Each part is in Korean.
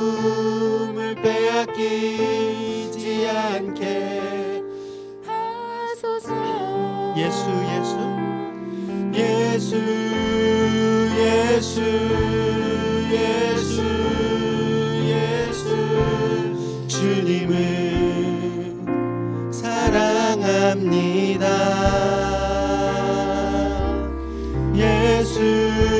즐거움을 빼앗기지 않게 하소서. 예수 예수. 예수 예수 예수 예수. 주님을 사랑합니다. 예수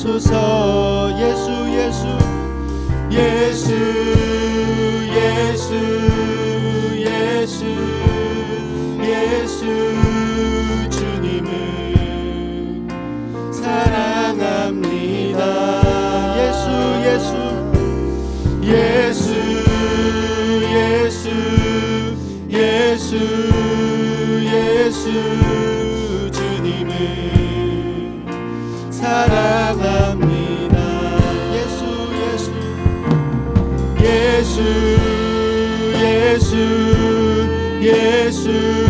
하소서 예수 예수 예수 예수 예수 예수 주님을 사랑합니다 예수 예수 예수 예수 예수 예수 주님을 예수 예수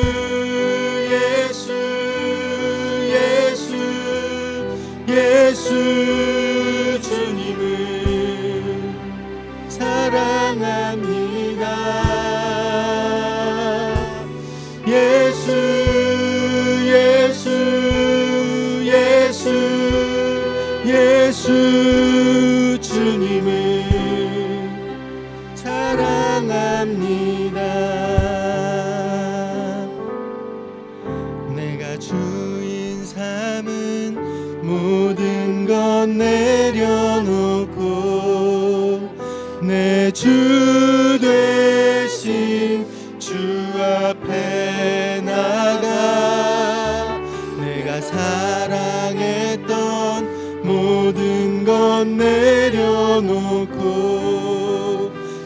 예수 주님을 사랑합니다. 내가 주인 삼은 모든 것 내려놓고 내주 되신 주 앞에 것 내려놓고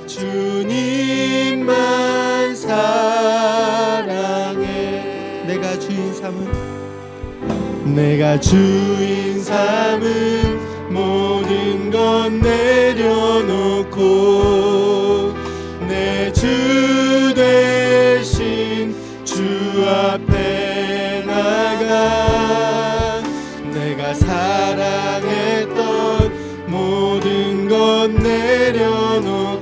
주님만 사랑해. 내가 주인 삼은 내가 주인 삼은 모든 것 내려놓고 내주 것 내려놓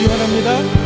나가기 원합니다